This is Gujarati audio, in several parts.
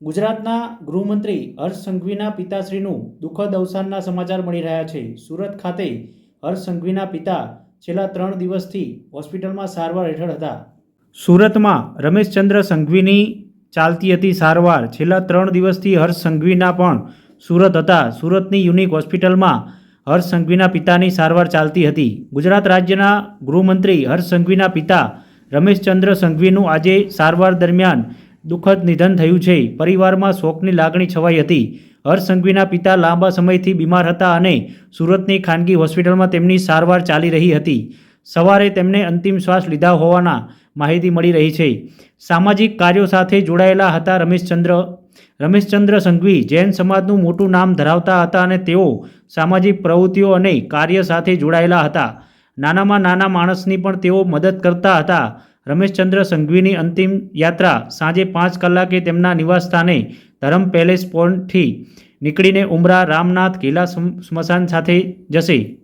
ગુજરાતના ગૃહમંત્રી હર્ષ સંઘવીના પિતાશ્રીનું દુઃખદ અવસાનના સમાચાર મળી રહ્યા છે. સુરત ખાતે હર્ષ સંઘવીના પિતા છેલ્લા ત્રણ દિવસથી હોસ્પિટલમાં સારવાર હેઠળ હતા. સુરતમાં રમેશચંદ્ર સંઘવીની ચાલતી હતી સારવાર. છેલ્લા ત્રણ દિવસથી હર્ષ સંઘવીના પણ સુરત હતા. સુરતની યુનિક હોસ્પિટલમાં હર્ષ સંઘવીના પિતાની સારવાર ચાલતી હતી. ગુજરાત રાજ્યના ગૃહમંત્રી હર્ષ સંઘવીના પિતા રમેશચંદ્ર સંઘવીનું આજે સારવાર દરમિયાન દુઃખદ નિધન થયું છે. પરિવારમાં શોકની લાગણી છવાઈ હતી. હર્ષ સંઘવીના પિતા લાંબા સમયથી બીમાર હતા અને સુરતની ખાનગી હોસ્પિટલમાં તેમની સારવાર ચાલી રહી હતી. સવારે તેમને અંતિમ શ્વાસ લીધા હોવાના માહિતી મળી રહી છે. સામાજિક કાર્યો સાથે જોડાયેલા હતા રમેશચંદ્ર રમેશચંદ્ર સંઘવી જૈન સમાજનું મોટું નામ ધરાવતા હતા અને તેઓ સામાજિક પ્રવૃત્તિઓ અને કાર્ય સાથે જોડાયેલા હતા. નાનામાં નાના માણસની પણ તેઓ મદદ કરતા હતા. રમેશચંદ્ર સંઘવીની અંતિમ યાત્રા સાંજે પાંચ કલાકે તેમના નિવાસસ્થાને ધરમ પેલેસ પોઈન્ટથી નીકળીને ઉમરા રામનાથ કિલ્લા સ્મ- સ્મશાન સાથે જશે.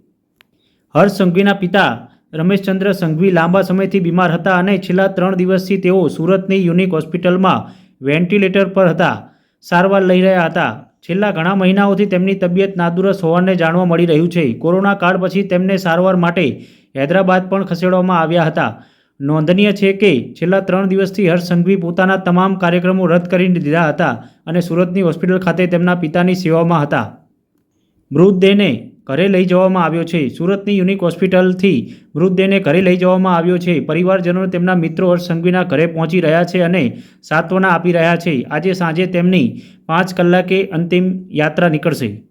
હર્ષ સંઘવીના પિતા રમેશચંદ્ર સંઘવી લાંબા સમયથી બીમાર હતા અને છેલ્લા ત્રણ દિવસથી તેઓ સુરતની યુનિક હોસ્પિટલમાં વેન્ટિલેટર પર હતા. સારવાર લઈ રહ્યા હતા. છેલ્લા ઘણા મહિનાઓથી તેમની તબિયત નાદુરસ્ત હોવાને જાણવા મળી રહ્યું છે. કોરોના કાળ પછી તેમને સારવાર માટે હૈદરાબાદ પણ ખસેડવામાં આવ્યા હતા. નોંધનીય છે કે છેલ્લા ત્રણ દિવસથી હર્ષ સંઘવી પોતાના તમામ કાર્યક્રમો રદ કરી દીધા હતા અને સુરતની હોસ્પિટલ ખાતે તેમના પિતાની સેવામાં હતા. મૃતદેહને ઘરે લઈ જવામાં આવ્યો છે. સુરતની યુનિક હોસ્પિટલથી મૃતદેહને ઘરે લઈ જવામાં આવ્યો છે. પરિવારજનો તેમના મિત્રો હર્ષ સંઘવીના ઘરે પહોંચી રહ્યા છે અને સાંત્વના આપી રહ્યા છે. આજે સાંજે તેમની પાંચ કલાકે અંતિમ યાત્રા નીકળશે.